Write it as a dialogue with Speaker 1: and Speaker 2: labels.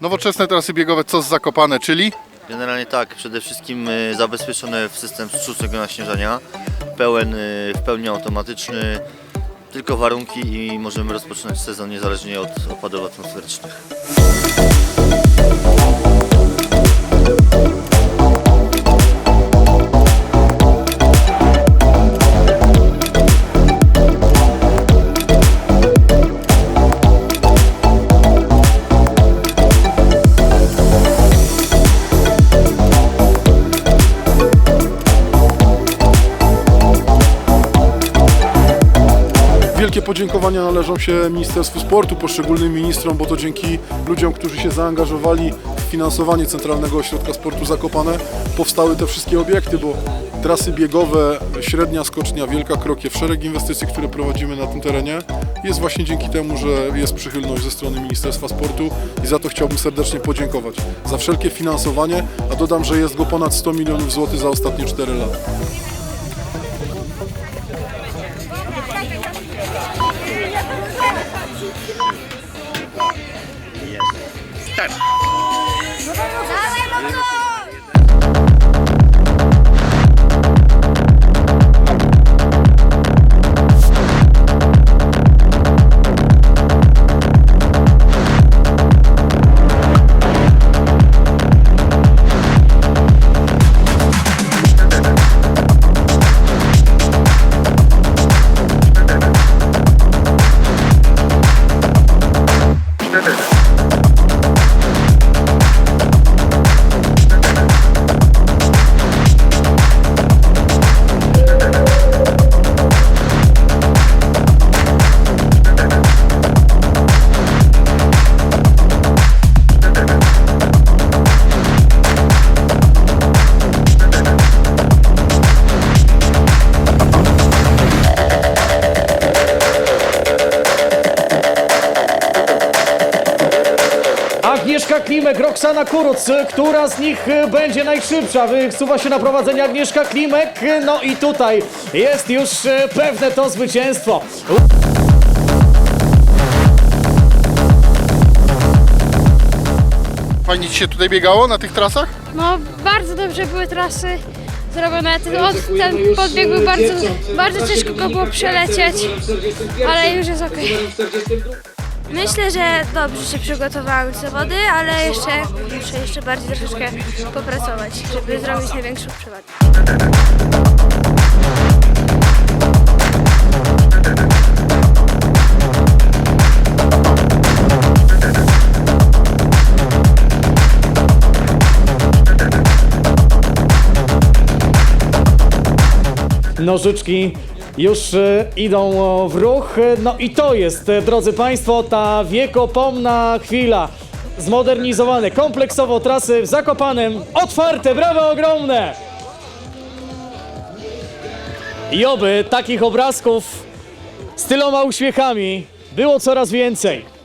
Speaker 1: Nowoczesne trasy biegowe, co z Zakopane, czyli?
Speaker 2: Generalnie tak, przede wszystkim y, zabezpieczone w system sztucznego naśnieżania, pełen, y, w pełni automatyczny, tylko warunki i możemy rozpoczynać sezon niezależnie od opadów atmosferycznych.
Speaker 3: Wielkie podziękowania należą się Ministerstwu Sportu, poszczególnym ministrom, bo to dzięki ludziom, którzy się zaangażowali w finansowanie Centralnego Ośrodka Sportu Zakopane, powstały te wszystkie obiekty, bo trasy biegowe, średnia skocznia, wielka krokiew, szereg inwestycji, które prowadzimy na tym terenie, jest właśnie dzięki temu, że jest przychylność ze strony Ministerstwa Sportu i za to chciałbym serdecznie podziękować. Za wszelkie finansowanie, a dodam, że jest go ponad 100 milionów złotych za ostatnie 4 lata. たい。
Speaker 4: 名前 Agnieszka Klimek, Roxana Kuruc, która z nich y, będzie najszybsza? Wysuwa się na prowadzenie Agnieszka Klimek, y, no i tutaj jest już y, pewne to zwycięstwo.
Speaker 1: Fajnie Ci się tutaj biegało na tych trasach?
Speaker 5: No, bardzo dobrze były trasy zrobione. Ten, od, ten podbieg był bardzo, bardzo ciężko go było przelecieć, ale już jest okej. Myślę, że dobrze się przygotowałam do zawody, ale jeszcze muszę jeszcze bardziej troszeczkę popracować, żeby zrobić największą przewagę.
Speaker 4: Nożyczki już y, idą o, w ruch. No i to jest, drodzy Państwo, ta wiekopomna chwila. Zmodernizowane kompleksowo trasy w Zakopanem. Otwarte, brawa ogromne! I oby takich obrazków z tyloma uśmiechami było coraz więcej.